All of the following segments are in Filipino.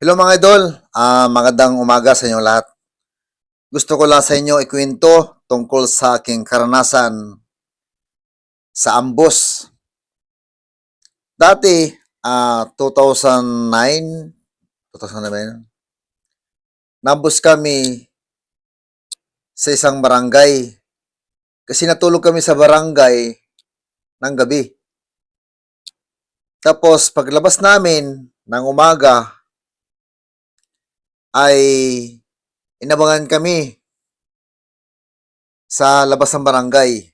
Hello mga idol, Ah, magandang umaga sa inyo lahat. Gusto ko lang sa inyo ikwento tungkol sa aking karanasan sa ambos. Dati, ah 2009, 2009, nambos kami sa isang barangay. Kasi natulog kami sa barangay ng gabi. Tapos paglabas namin ng umaga, ay inabangan kami sa labas ng barangay.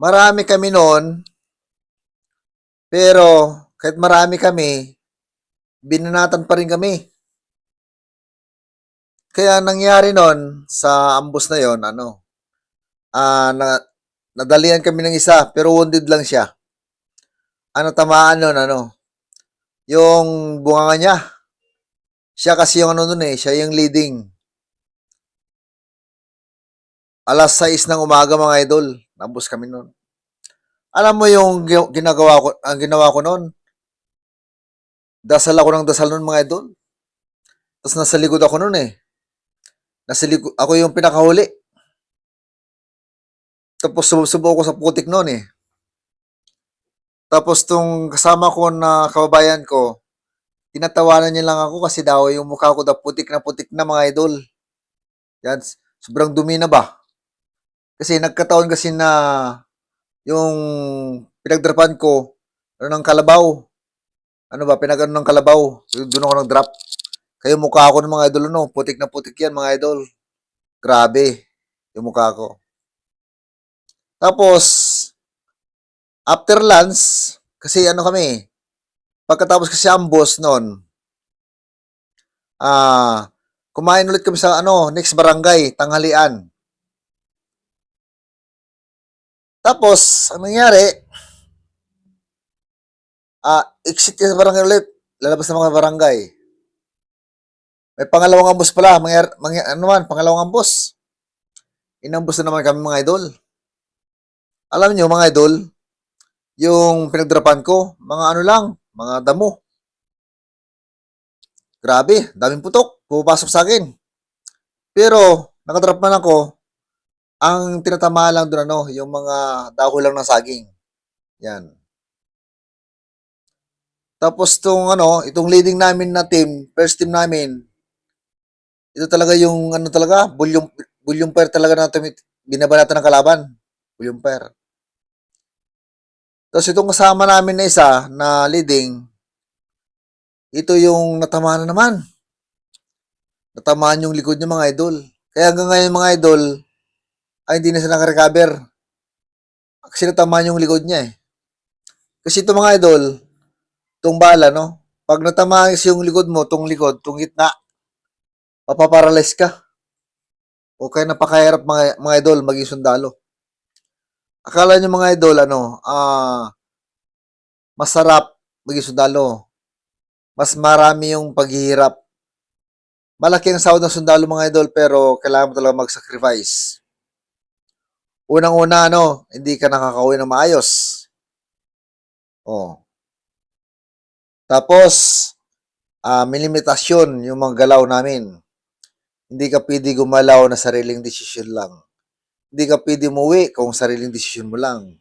Marami kami noon, pero kahit marami kami, binanatan pa rin kami. Kaya nangyari noon sa ambos na yon ano, ah na, nadalian kami ng isa, pero wounded lang siya. Ano tamaan noon, ano, yung bunganga niya, siya kasi yung ano nun eh, siya yung leading. Alas 6 ng umaga mga idol, nabos kami noon. Alam mo yung gi- ginagawa ko, ang ginawa ko noon? Dasal ako ng dasal noon mga idol. Tapos nasa likod ako noon eh. Nasa likod, ako yung pinakahuli. Tapos sumusubo ako sa putik noon eh. Tapos tong kasama ko na kababayan ko, tinatawanan niya lang ako kasi daw yung mukha ko daw putik na putik na mga idol. Yan, sobrang dumi na ba? Kasi nagkataon kasi na yung pinagdrapan ko, ano ng kalabaw. Ano ba, pinagano ng kalabaw. Doon ako nag-drop. Kaya mukha ko ng mga idol, no? Putik na putik yan, mga idol. Grabe, yung mukha ko. Tapos, after lunch, kasi ano kami, pagkatapos kasi ang boss noon, ah, kumain ulit kami sa ano, next barangay, tanghalian. Tapos, ang nangyari, ah, exit sa barangay ulit, lalabas ng mga barangay. May pangalawang ambos pala, mangyari, mangyari, ano man, pangalawang ambos. Inambos na naman kami mga idol. Alam niyo mga idol, yung pinagdrapan ko, mga ano lang, mga damo. Grabe, daming putok, pupasok sa akin. Pero, nakadrap man ako, ang tinatamaan lang doon ano, yung mga dahon lang ng saging. Yan. Tapos tong ano, itong leading namin na team, first team namin, ito talaga yung ano talaga, bulyong bulyong pair talaga na tumit, binabalatan ng kalaban. Bulyong pair. Tapos itong kasama namin na isa na leading, ito yung natamaan na naman. Natamaan yung likod niya mga idol. Kaya hanggang ngayon mga idol, ay hindi na siya nakarecover. Kasi natamaan yung likod niya eh. Kasi ito mga idol, itong bala, no? Pag natamaan kasi yung likod mo, itong likod, itong gitna, mapaparalyze ka. O kaya napakahirap mga, mga idol maging sundalo. Akala nyo mga idol, ano, ah, masarap maging sundalo. Mas marami yung paghihirap. Malaki ang sahod ng sundalo mga idol, pero kailangan mo talaga mag-sacrifice. Unang-una, ano, hindi ka nakakauwi ng maayos. Oh. Tapos, ah, may limitasyon yung mga galaw namin. Hindi ka pwede gumalaw na sariling desisyon lang. Hindi ka pwede umuwi kung sariling desisyon mo lang.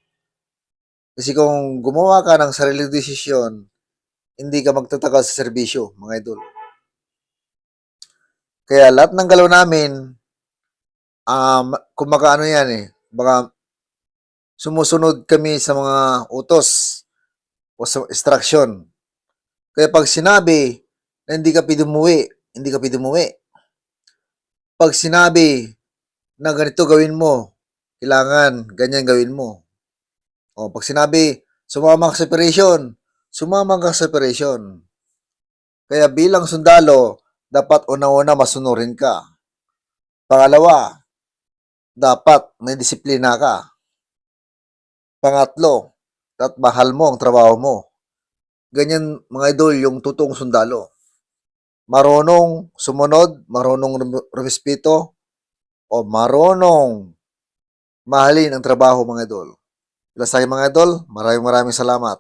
Kasi kung gumawa ka ng sariling desisyon, hindi ka magtatagal sa serbisyo, mga idol. Kaya lahat ng galaw namin, um, kumaka ano yan eh, baka sumusunod kami sa mga utos o sa instruction. Kaya pag sinabi na hindi ka pwede umuwi, hindi ka pwede umuwi. Pag sinabi na ganito gawin mo, kailangan ganyan gawin mo. O, pag sinabi, sumama ka sa operation, sumama ka sa operation. Kaya bilang sundalo, dapat una-una masunurin ka. Pangalawa, dapat may disiplina ka. Pangatlo, dapat mahal mo ang trabaho mo. Ganyan mga idol yung totoong sundalo. Marunong sumunod, marunong rumispeto, o marunong mahalin ang trabaho mga idol. Ila sa akin, mga idol, maraming maraming salamat.